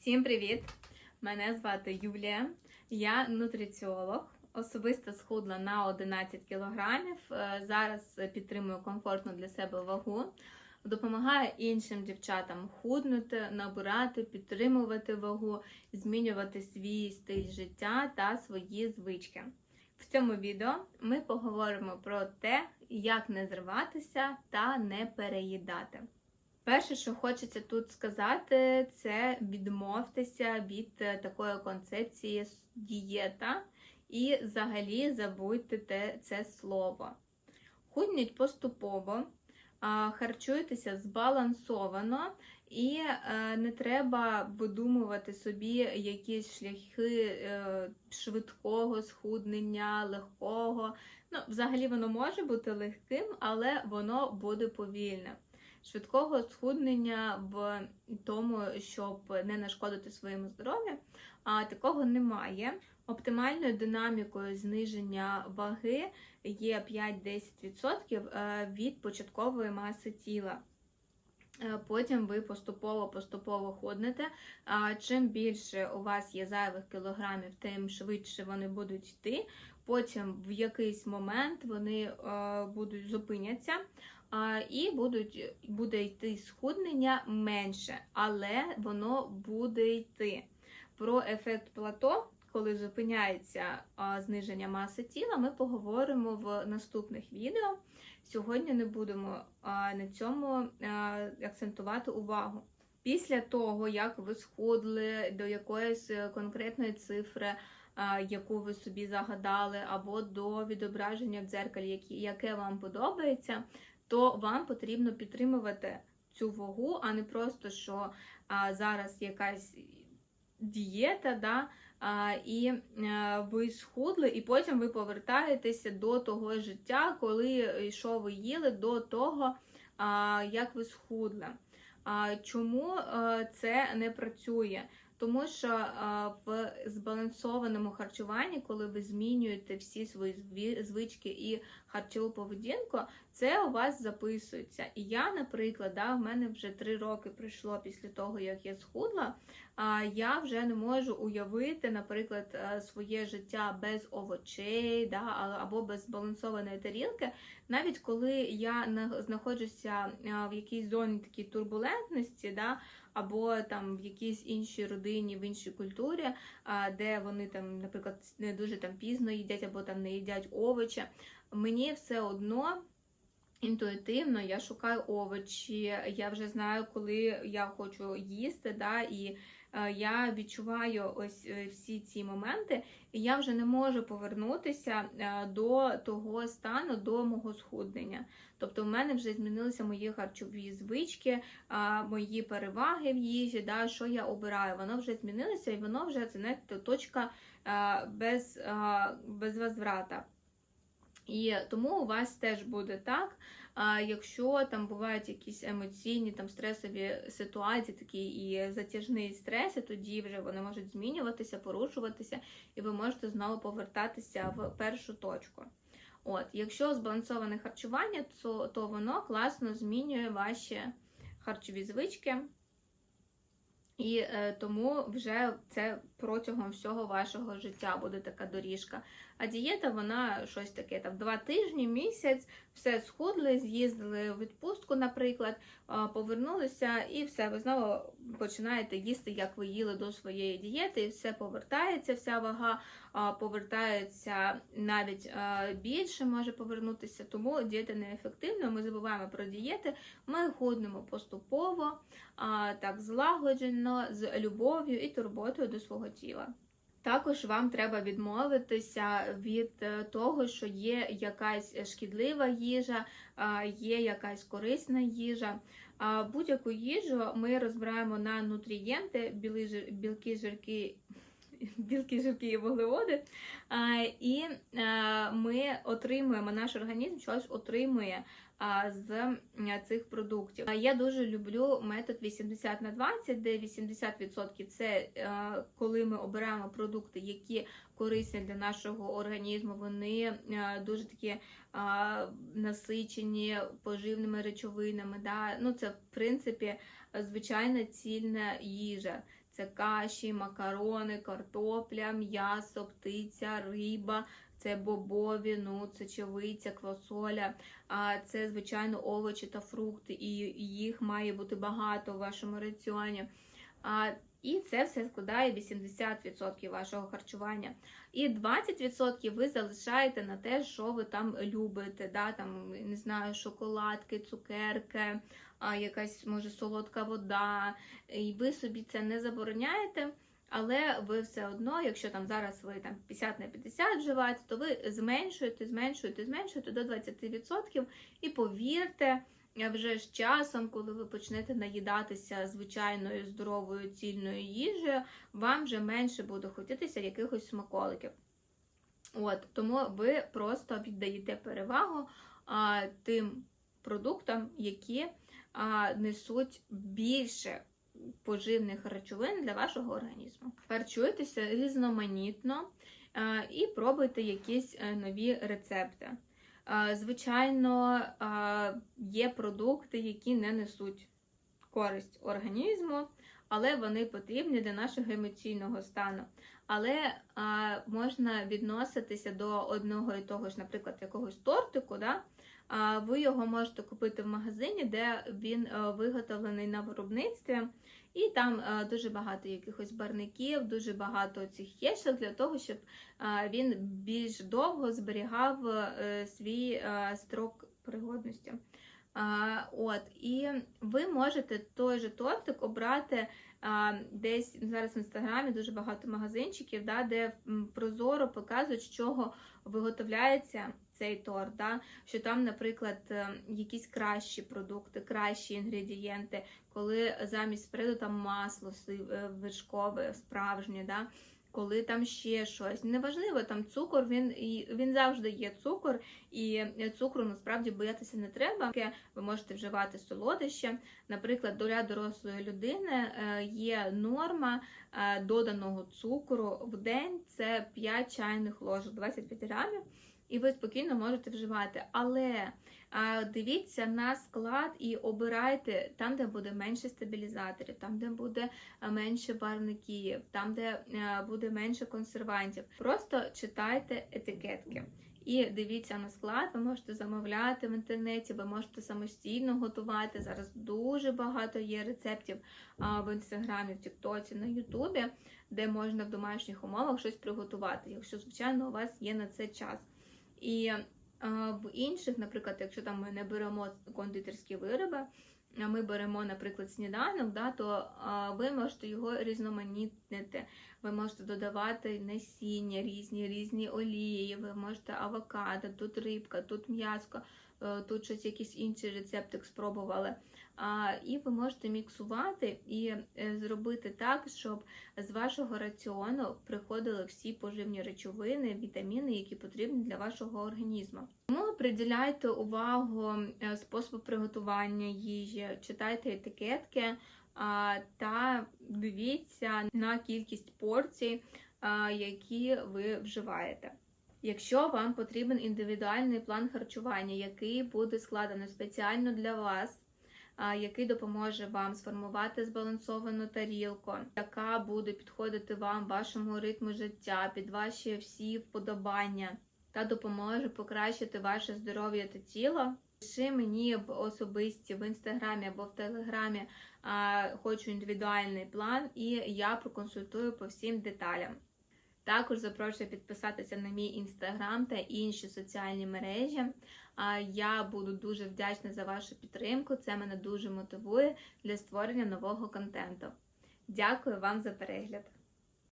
Всім привіт! Мене звати Юлія, я нутриціолог. Особисто схудла на 11 кілограмів. Е, Зараз підтримую комфортну для себе вагу. Допомагаю іншим дівчатам худнути, набирати, підтримувати вагу, змінювати свій стиль життя та свої звички. В цьому відео ми поговоримо про те, як не зриватися та не переїдати. Перше, що хочеться тут сказати, це відмовтеся від е, такої концепції дієта і взагалі забудьте те, це слово. Худніть поступово, харчуйтеся збалансовано і е, не треба видумувати собі якісь шляхи е, швидкого схуднення, легкого. Ну, взагалі воно може бути легким, але воно буде повільним швидкого схуднення в тому, щоб не нашкодити своєму здоров'ю, а такого немає. Оптимальною динамікою зниження ваги є 5-10% е, від початкової маси тіла. Е, Потім ви поступово-поступово худнете. А Чим більше у вас є зайвих кілограмів, тим швидше вони будуть йти. Потім в якийсь момент вони е, будуть зупиняться і будуть, буде йти схуднення менше, але воно буде йти. Про ефект плато, коли зупиняється зниження маси тіла, ми поговоримо в наступних відео. Сьогодні не будемо на цьому акцентувати увагу. Після того, як ви схудли до якоїсь конкретної цифри, яку ви собі загадали, або до відображення в дзеркалі, яке вам подобається, то вам потрібно підтримувати цю вагу, а не просто, що а, зараз якась дієта, да, а, і а, ви схудли, і потім ви повертаєтеся до того життя, коли що ви їли, до того, а, як ви схудли. А, чому а, це не працює? Тому що а, в збалансованому харчуванні, коли ви змінюєте всі свої звички і харчову поведінку, це у вас записується. І я, наприклад, да, в мене вже три роки пройшло після того, як я схудла. Я вже не можу уявити, наприклад, е, своє життя без овочей, да, або без збалансованої тарілки. Навіть коли я на- знаходжуся е, в якійсь зоні такій турбулентності, да, або там в якійсь іншій родині, в іншій культурі, де вони там, наприклад, не дуже там пізно їдять або там не їдять овочі, мені все одно. Інтуїтивно я шукаю овочі, я вже знаю, коли я хочу їсти, да, і е, я відчуваю ось е, всі ці моменти, і я вже не можу повернутися е, до того стану, до мого схуднення. Тобто в мене вже змінилися мої харчові звички, мої переваги в їжі, да, що я обираю, воно вже змінилося, і воно вже це знаєте, точка без, без возврата. І тому у вас теж буде так. А якщо там бувають якісь емоційні там стресові ситуації, такі і затяжні стреси, тоді вже вони можуть змінюватися, порушуватися, і ви можете знову повертатися в першу точку. От, якщо збалансоване харчування, то, то воно класно змінює ваші харчові звички. І е, тому вже це протягом всього вашого життя буде така доріжка. А дієта, вона щось таке, там два тижні, місяць, все схудли, з'їздили в відпустку, наприклад, повернулися, і все, ви знову починаєте їсти, як ви їли до своєї дієти, і все повертається, вся вага а, повертається навіть більше може повернутися, тому дієта неефективна. Ми забуваємо про дієти, ми худнемо поступово, так злагоджено, з любов'ю і турботою до свого тіла. Також вам треба відмовитися від е, того, що є якась шкідлива їжа, є якась корисна їжа. Будь-яку їжу ми розбираємо на нутрієнти, білки, жирки, білки, жирки і вуглеводи. І е, ми отримуємо, наш організм щось отримує з цих продуктів. Я дуже люблю метод 80 на 20, де 80% це е, коли ми обираємо продукти, які корисні для нашого організму. Вони е, дуже такі насичені поживними речовинами. Ну, це в принципі звичайна цільна їжа. Це каші, макарони, картопля, м'ясо, птиця, риба, це бобові, ну, сочевиця, квасоля, а це, звичайно, овочі та фрукти, і їх має бути багато в вашому раціоні. А, і це все складає 80% вашого харчування. І 20% ви залишаєте на те, що ви там любите. Да? Там, не знаю, шоколадки, цукерки, якась може солодка вода. І ви собі це не забороняєте. Але ви все одно, якщо там зараз ви там 50 на 50 вживаєте, то ви зменшуєте, зменшуєте, зменшуєте до 20%. І повірте, вже з часом, коли ви почнете наїдатися звичайною здоровою цільною їжею, вам вже менше буде хотітися якихось смаколиків. От, Тому ви просто віддаєте перевагу а, тим продуктам, які а, несуть більше поживних речовин для вашого організму. Харчуйтеся різноманітно а, і пробуйте якісь е, нові рецепти. А, Звичайно, а, є продукти, які не несуть користь організму, але вони потрібні для нашого емоційного стану. Але а, можна відноситися до одного і того ж, наприклад, якогось тортику. Да? Ви його можете купити в магазині, де він виготовлений на виробництві. І там дуже багато якихось барників, дуже багато цих єшок для того, щоб він більш довго зберігав свій строк пригодності. От, І ви можете той же тортик обрати десь зараз в інстаграмі дуже багато магазинчиків, да, де прозоро показують, з чого виготовляється цей торт. Да, Що там, наприклад, е, якісь кращі продукти, кращі інгредієнти, коли замість спреду там масло е, вершкове, справжнє. Да, коли там ще щось. Неважливо, там цукор, він він завжди є цукор, і цукру насправді боятися не треба. Ви можете вживати солодище. Наприклад, для дорослої людини е, є норма е, доданого цукру в день це 5 чайних ложок, 25 грамів. І ви спокійно можете вживати. Але дивіться на склад і обирайте там, де буде менше стабілізаторів, там, де буде менше барників, там, де буде менше консервантів. Просто читайте етикетки. І дивіться на склад, ви можете замовляти в інтернеті, ви можете самостійно готувати. Зараз дуже багато є рецептів в інстаграмі, в Тіктоці, на Ютубі, де можна в домашніх умовах щось приготувати, якщо, звичайно, у вас є на це час. І е, в інших, наприклад, якщо там ми не беремо кондитерські вироби, ми беремо, наприклад, сніданок, да, то ви можете його різноманітнити. Ви можете додавати насіння, різні різні олії, ви можете авокадо, тут рибка, тут м'яско, е, тут щось якийсь інший рецептик спробували. І ви можете міксувати і е, зробити так, щоб з вашого раціону приходили всі поживні речовини, вітаміни, які потрібні для вашого організму. Тому приділяйте увагу е, способу приготування їжі, читайте етикетки та дивіться на кількість порцій, які ви вживаєте. Якщо вам потрібен індивідуальний план харчування, який буде складений спеціально для вас, який допоможе вам сформувати збалансовану тарілку, яка буде підходити вам, вашому ритму життя, під ваші всі вподобання, та допоможе покращити ваше здоров'я та тіло. Пиши мені в особисті в інстаграмі або в телеграмі а, хочу індивідуальний план, і я проконсультую по всім деталям. Також запрошую підписатися на мій інстаграм та інші соціальні мережі. А, Я буду дуже вдячна за вашу підтримку. Це мене дуже мотивує для створення нового контенту. Дякую вам за перегляд!